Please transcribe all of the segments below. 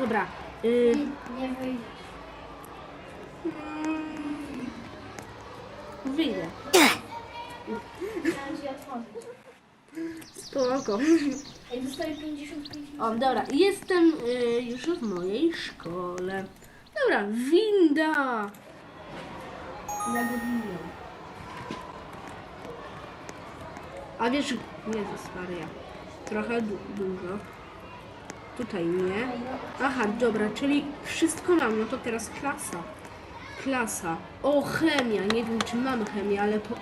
Dobra. Y, Nie wyjdę. Chciałam ci otworzyć. Spoko. Ej, dostaję 55 O, dobra. Jestem y, już w mojej szkole. Dobra, winda. Zagadniłem. A wiesz, Jezus Maria. Trochę du dużo. Tutaj nie. Aha, dobra, czyli wszystko mam. No to teraz klasa. Klasa. O, chemia. Nie wiem, czy mam chemię, ale po...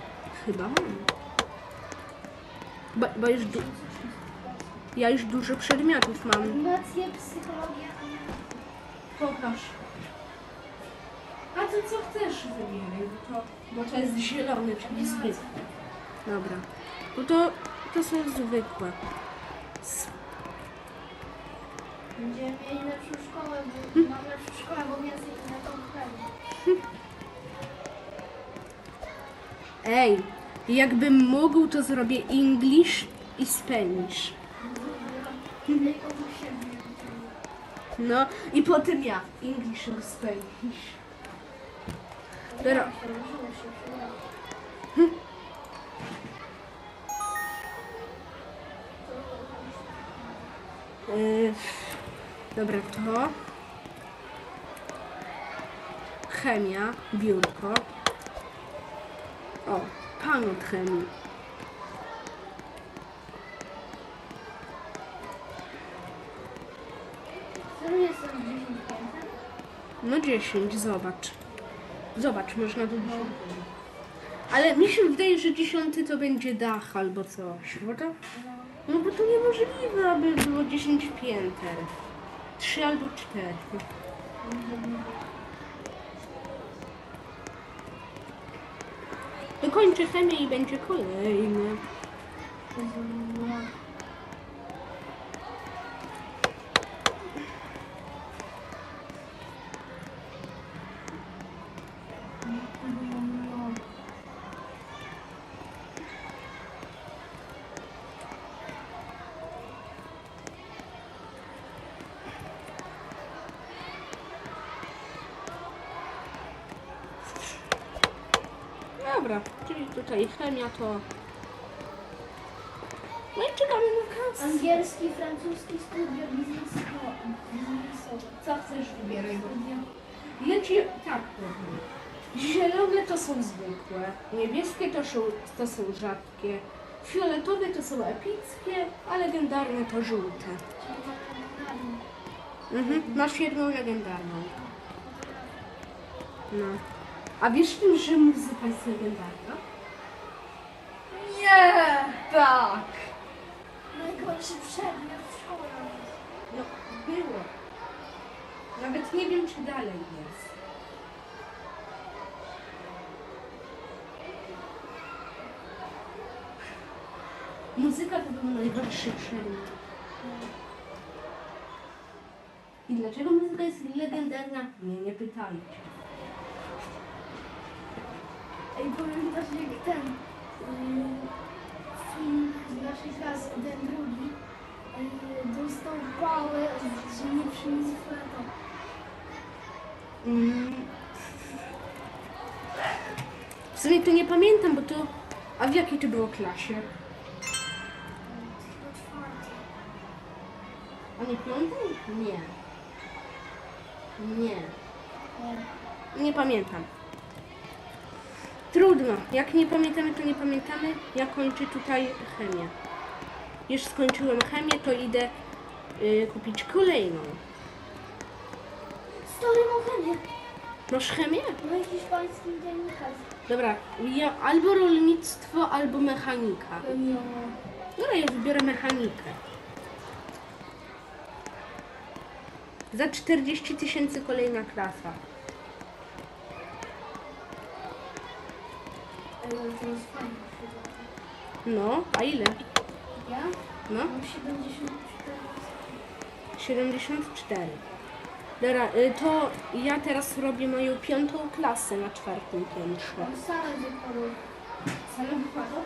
chyba mam. Bo, bo już du... Ja już dużo przedmiotów mam. Animacje, psychologia. Pokaż. A ty co chcesz wybieraj, bo to, bo to jest zielony, czyli zwykły. Dobra. No to, to są zwykłe. Będziemy mieli lepszą szkołę, bo mam lepszą szkołę, bo więcej na tą chemię. Ej, jakbym mógł, to zrobię English i Spanish. Tylko do siebie. No i potem ja. English or Spanish. Dobra. Yy, dobra, to. Chemia, biurko. O, pan od chemii. 10? No 10, zobacz. Zobacz, można tu dzisiaj. Ale mi się wydaje, że dziesiąty to będzie dach albo coś. To, no bo to niemożliwe, aby było 10 pięter. 3 albo 4. Dokończę chemię i będzie kolejny. Dobra, tutaj chemia to... No i czekamy na kasę. Angielski, francuski, studio biznesowe. Co chcesz wybieraj? Ja ci tak. Zielone to są zwykłe, niebieskie to są, to są rzadkie, fioletowe to są epickie, a legendarne to żółte. Mhm. Masz jedną legendarną. No. A wiesz że muzyka jest legendarna? Tak! Najgorszy przedmiot w szkole. No, było. Nawet nie wiem, czy dalej jest. Muzyka to był najgorszy przedmiot. I dlaczego muzyka jest legendarna? Nie, nie pytajcie. Ej, pamiętasz jak ten yy, film z naszej klasy, ten drugi, yy, dostał pałę, że nie przyniósł fleta. Mm. W sumie to nie pamiętam, bo to... A w jakiej to było klasie? A nie piątej? Nie. Nie. Nie pamiętam. Trudno. Jak nie pamiętamy, to nie pamiętamy. Ja kończę tutaj chemię. Już skończyłem chemię, to idę y, kupić kolejną. Stary chemię. Masz chemię? No hiszpańskim dziennikarz. Dobra, ja albo rolnictwo, albo mechanika. Chemia. Dobra, ja wybiorę mechanikę. Za 40 tysięcy kolejna klasa. No, a ile? Ja No, mam 74. 74. Dobra, y, to ja teraz robię moją piątą klasę na czwartym piętrze. Mam salę wykładową. Salę wykładową?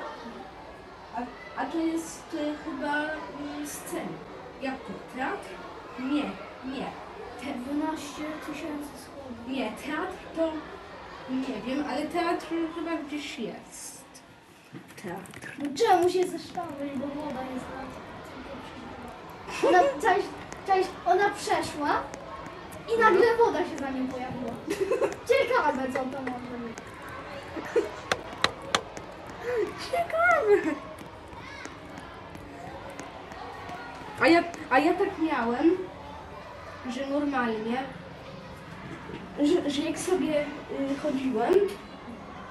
A, a to jest y, chyba y, scena. Jak to? Teatr? Nie, nie. tysięcy schodów. Nie, teatr to nie wiem, ale teatr chyba gdzieś jest. Teatr. No czemu się zeszczamy, bo woda jest na Ona, cześć, cześć, ona przeszła i nagle woda się za nią pojawiła. Ciekawe co to może być. Ciekawe. A ja, a ja tak miałem, że normalnie, że, że jak sobie y, chodziłem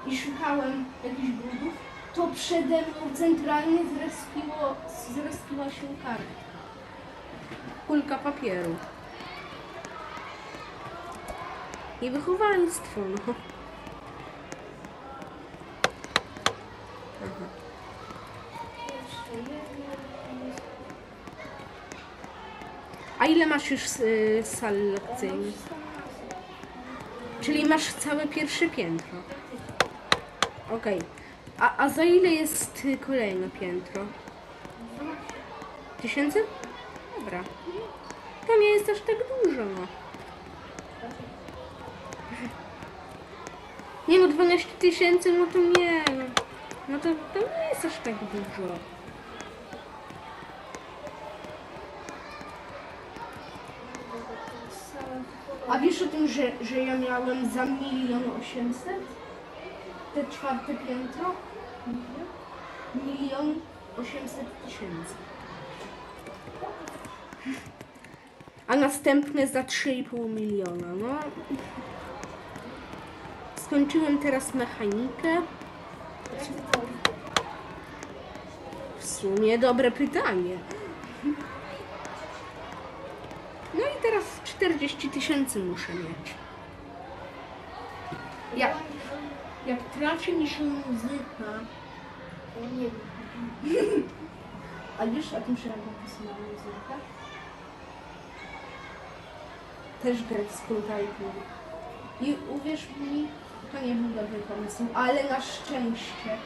i szukałem jakichś budów, to przede mną centralnie zrespiło, zrespiła się karta. Kulka papieru. I wychowaństwo, no. Aha. Jeszcze jedno. A ile masz już y, sal lekcyjnych? Czyli masz całe pierwsze piętro. Okej. A, a za ile jest y, kolejne piętro? Tysięcy? Dobra. To nie jest aż tak dużo, no. Nie no, 12 tysięcy, no to nie. no. No to, to nie jest aż tak dużo. A wiesz o tym, że, że ja miałem za milion osiemset? Te czwarte piętro? Milion osiemset tysięcy. A następne za 3,5 miliona. No. Skończyłem teraz mechanikę. W sumie dobre pytanie. No i teraz 40 tysięcy muszę mieć. Jak, jak mi się muzyka. Nie wiem. A wiesz o tym, że napisałam muzykę? Też grać z kultajką. I uwierz mi, to nie był dobry pomysł, ale na szczęście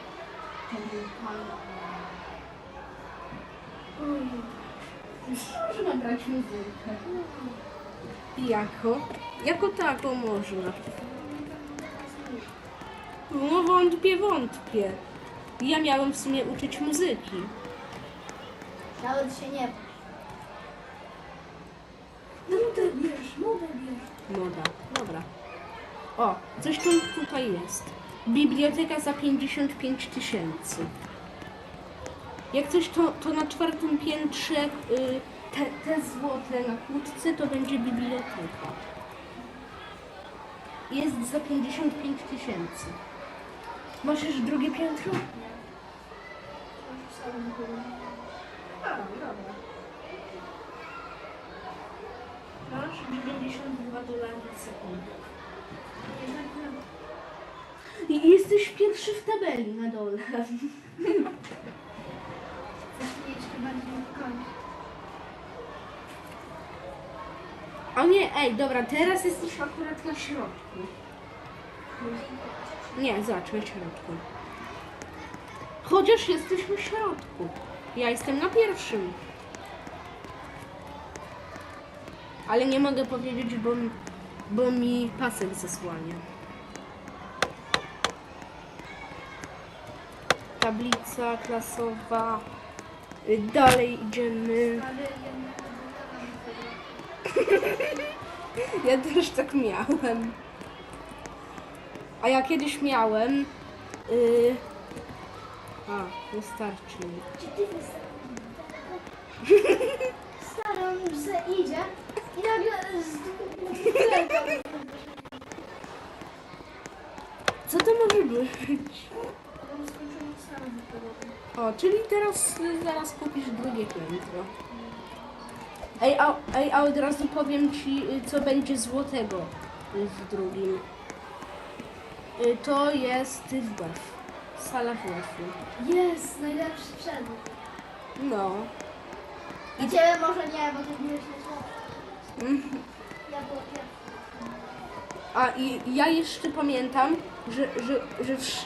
to był pan. Można brać muzykę. Jako? Jako taką można. No wątpię, wątpię. Ja miałem w sumie uczyć muzyki. Nawet się nie Nudę bierz, nudę bierz. Moda. Dobra. O, coś tu tutaj jest. Biblioteka za 55 tysięcy. Jak coś to, to na czwartym piętrze y, te, te złote na kłódce to będzie biblioteka. Jest za 55 tysięcy. Masz już drugie piętro? A, dobra. Masz 92 dolary na sekundę. I jesteś pierwszy w tabeli na dole. Zaśmieszki bardziej w końcu. O nie, ej, dobra, teraz jesteś akurat na środku. Nie, na środku. Chociaż jesteś na środku. Ja jestem na pierwszym. Ale nie mogę powiedzieć, bo, bo mi pasek zasłania. Tablica klasowa. Dalej idziemy. Ja też tak miałem. A ja kiedyś miałem. Yy... A, wystarczy mi. Czy ty już se idzie i nagle z Co to może być? O, czyli teraz y, zaraz kupisz drugie piętro. Ej a, ej, a od razu powiem ci, y, co będzie złotego w drugim. Y, To jest WF. Sala WF-u. Jest, najlepszy sprzęt. No. I ciebie może nie, bo ty słabo. Mhm. Ja była pierwsza. A i ja jeszcze pamiętam, że, że, że, wsz-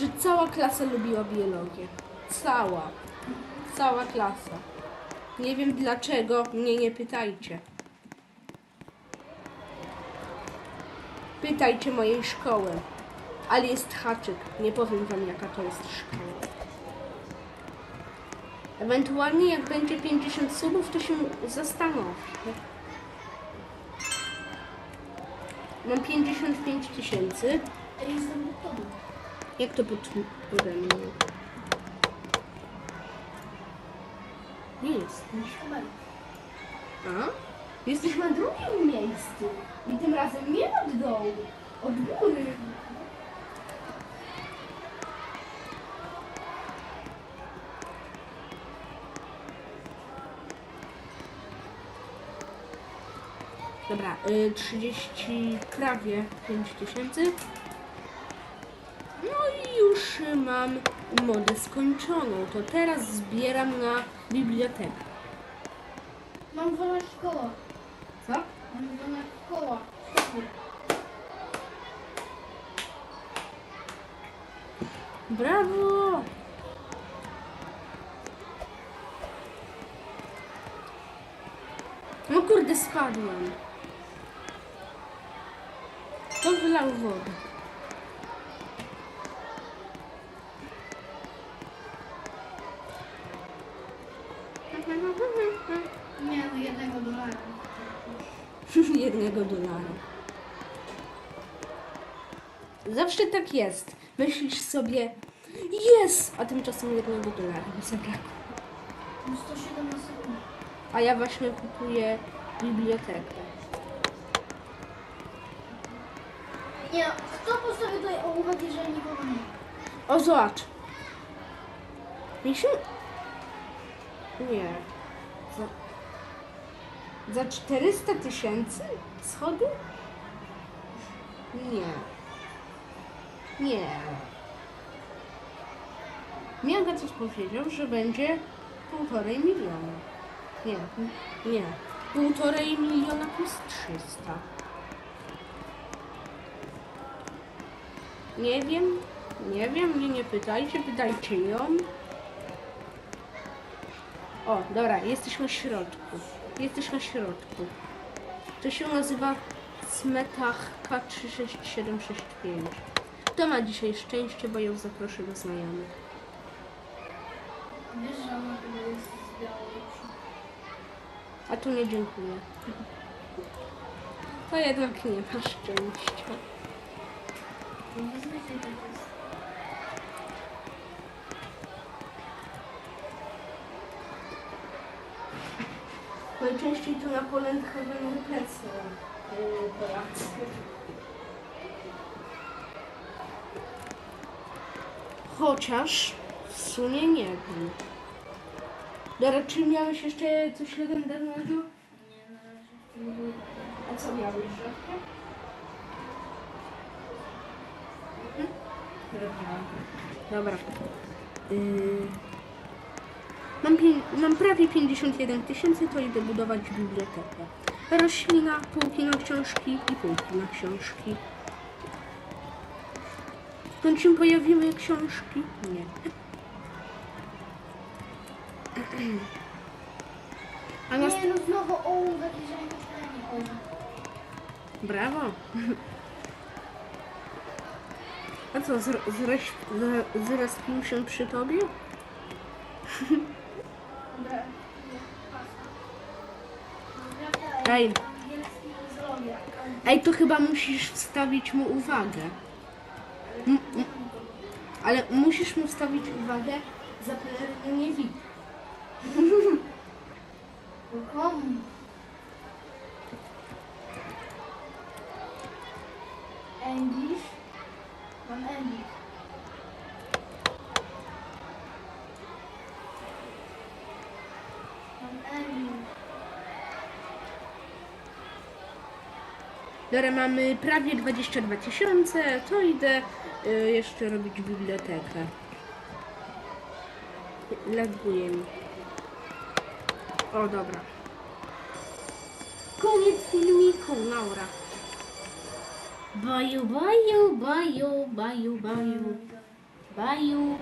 że cała klasa lubiła biologię. Cała. Cała klasa. Nie wiem dlaczego, mnie nie pytajcie. pytajcie mojej szkoły. Ale jest haczyk. Nie powiem wam jaka to jest szkoła. Ewentualnie jak będzie 50 subów, to się zastanowcie. Mam 55 tysięcy. Jak to pod Nie jest. A? Jesteś na drugim miejscu. I tym razem nie od dołu, od góry. Dobra, y, 30, prawie 5 tysięcy. No i już mam modę skończoną. To teraz zbieram na bibliotekę. Mam 12 koła. Co? Mam 12 koła. Brawo! No kurde, spadłem. To wylał wodę. Nie Jednego dolara. Zawsze tak jest. Myślisz sobie, jest! A tymczasem jednego dolara mi zabrakło. Mam 117 sekund. A ja właśnie kupuję bibliotekę. Nie, kto postawił tutaj ołówek, jeżeli nikogo nie ma? O, zobacz. Misiu? Nie. Za, za 400 tysięcy schody? Nie. Nie. Mianga coś powiedział, że będzie półtorej miliona. Nie, nie. Półtorej miliona plus 300. Nie wiem, nie wiem, mnie nie pytajcie, pytajcie ją. O, dobra, jesteś na środku. Jesteś na środku. To się nazywa Smetach K36765. Kto ma dzisiaj szczęście, bo ją zaproszę do znajomych. Wiesz, że ona jest. A tu nie dziękuję. To jednak nie ma szczęścia. To tak jest. Najczęściej to na polędkach będą plecy Polacy. Chociaż w sumie nie wiem. Dobra, czy miałeś jeszcze coś legendarnego? Nie, na razie. A co miałeś, rzadkie? Dobra. Yy... Mam, mam prawie 51 tysięcy, to idę budować bibliotekę. Roślina, półki na książki i półki na książki. Skąd się pojawiły książki? Nie. A nas... Nie, no znowu ołówek, nie chodzi. Brawo. A co, zrespił się przy tobie? Ej. Ej, to chyba musisz wstawić mu uwagę. M- m- ale musisz mu wstawić uwagę za pelerynę nie widzi. English. Mam English. Mam English. Dobra, mamy prawie 22 tysiące, to idę y, jeszcze robić bibliotekę. Laguje mi. O, dobra. Koniec filmiku, Laura. Baju, baju, baju, baju, baju. Baju.